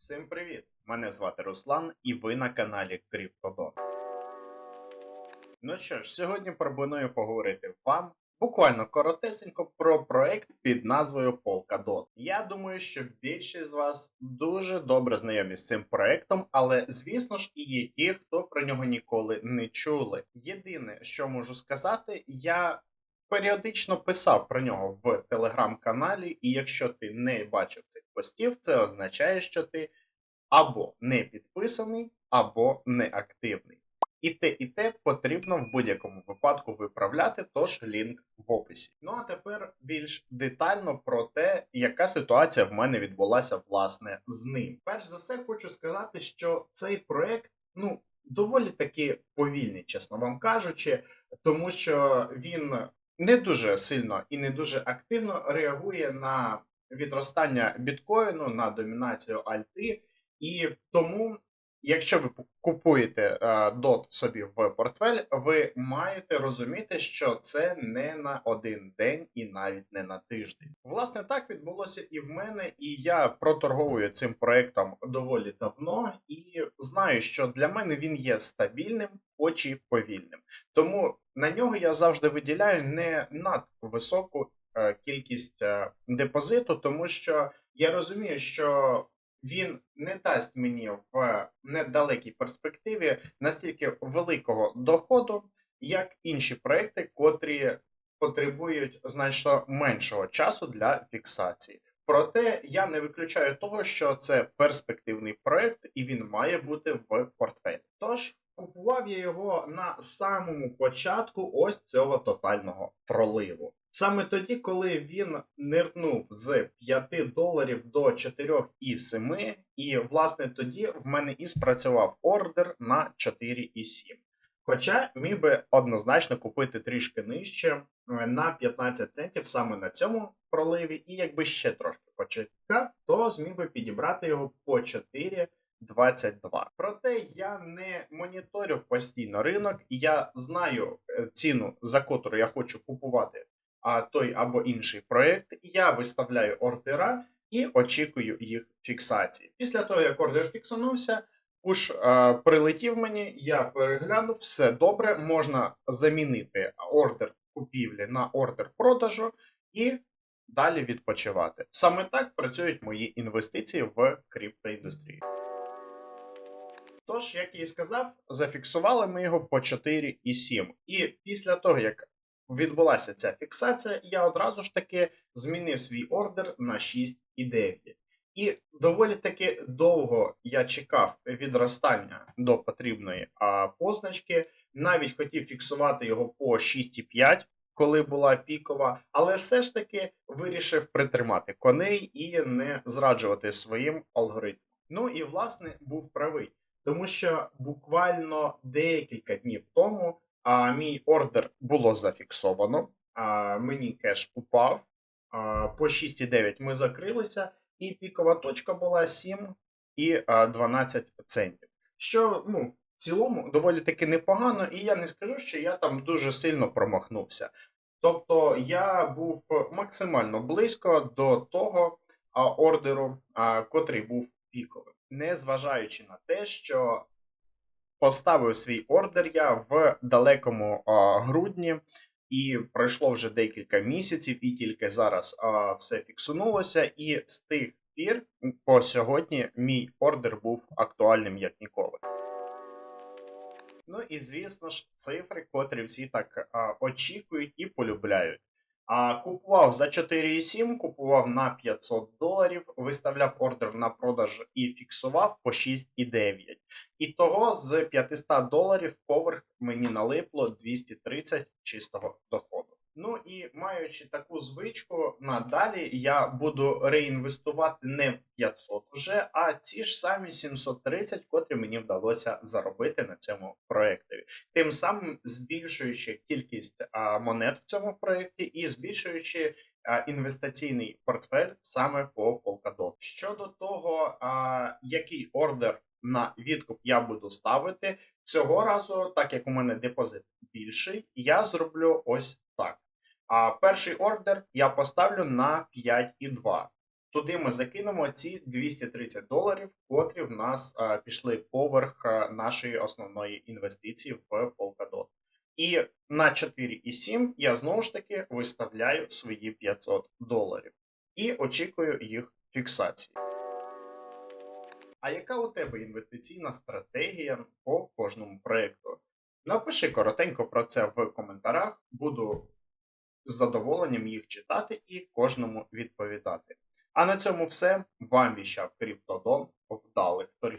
Всім привіт! Мене звати Руслан, і ви на каналі CryptoDot. Ну що ж, сьогодні пропоную поговорити вам буквально коротесенько про проект під назвою Polkadot. Я думаю, що більшість з вас дуже добре знайомі з цим проектом, але звісно ж і є ті, хто про нього ніколи не чули. Єдине, що можу сказати, я періодично писав про нього в телеграм-каналі, і якщо ти не бачив цих постів, це означає, що ти або не підписаний, або не активний. І те, і те потрібно в будь-якому випадку виправляти, тож лінк в описі. Ну а тепер більш детально про те, яка ситуація в мене відбулася власне з ним. Перш за все, хочу сказати, що цей проект, ну, доволі таки повільний, чесно вам кажучи, тому що він не дуже сильно і не дуже активно реагує на відростання біткоїну, на домінацію альти. І тому, якщо ви купуєте е, DOT собі в портфель, ви маєте розуміти, що це не на один день і навіть не на тиждень. Власне, так відбулося і в мене, і я проторговую цим проектом доволі давно, і знаю, що для мене він є стабільним, хоч і повільним. Тому на нього я завжди виділяю не надвисоку е, кількість е, депозиту, тому що я розумію, що він не дасть мені в недалекій перспективі настільки великого доходу, як інші проекти, котрі потребують значно меншого часу для фіксації. Проте я не виключаю того, що це перспективний проект і він має бути в портфелі. Тож купував я його на самому початку ось цього тотального проливу. Саме тоді, коли він нирнув з 5 доларів до 4,7, і власне тоді в мене і спрацював ордер на 4,7. Хоча міг би однозначно купити трішки нижче е, на 15 центів саме на цьому проливі, і якби ще трошки почекав, то зміг би підібрати його по 4,22. Проте я не моніторю постійно ринок, і я знаю е, ціну, за котру я хочу купувати а той або інший проект, я виставляю ордера і очікую їх фіксації. Після того, як ордер фіксанувся, пуш е, прилетів мені, я переглянув, все добре, можна замінити ордер купівлі на ордер продажу і далі відпочивати. Саме так працюють мої інвестиції в криптоіндустрії. Тож, як я і сказав, зафіксували ми його по 4,7. І після того, як відбулася ця фіксація, я одразу ж таки змінив свій ордер на 6,9. І доволі таки довго я чекав відростання до потрібної а, позначки, навіть хотів фіксувати його по 6,5, коли була пікова, але все ж таки вирішив притримати коней і не зраджувати своїм алгоритмом. Ну і власне був правий, тому що буквально декілька днів тому а, мій ордер було зафіксовано. А, Мені кеш упав. А, По 6,9 ми закрилися, і пікова точка була 7 і 12 центів. Що ну, в цілому доволі таки непогано, і я не скажу, що я там дуже сильно промахнувся. Тобто я був максимально близько до того ордеру, котрий був піковим, незважаючи на те, що Поставив свій ордер я в далекому а, грудні, і пройшло вже декілька місяців, і тільки зараз а, все фіксунулося. І з тих пір по сьогодні мій ордер був актуальним як ніколи. Ну і звісно ж, цифри, котрі всі так а, очікують і полюбляють. А купував за 4,7, купував на 500 доларів, виставляв ордер на продаж і фіксував по 6,9. І того з 500 доларів поверх мені налипло 230 чистого доходу. Ну і маючи таку звичку, надалі я буду реінвестувати не в 500 вже, а ці ж самі 730, котрі мені вдалося заробити на цьому проєктові. Тим самим збільшуючи кількість а, монет в цьому проєкті і збільшуючи інвестиційний портфель саме по Polkadot. Щодо того, який ордер на відкуп я буду ставити. Цього разу, так як у мене депозит більший, я зроблю ось так. А перший ордер я поставлю на 5,2. Туди ми закинемо ці 230 доларів, котрі в нас е, пішли поверх е, нашої основної інвестиції в Polkadot. І на 4,7 я знову ж таки виставляю свої 500 доларів і очікую їх фіксації. А яка у тебе інвестиційна стратегія по кожному проєкту? Напиши коротенько про це в коментарях. Буду з задоволенням їх читати і кожному відповідати. А на цьому все. Вам віщав Криптодон. Вдалих торгів.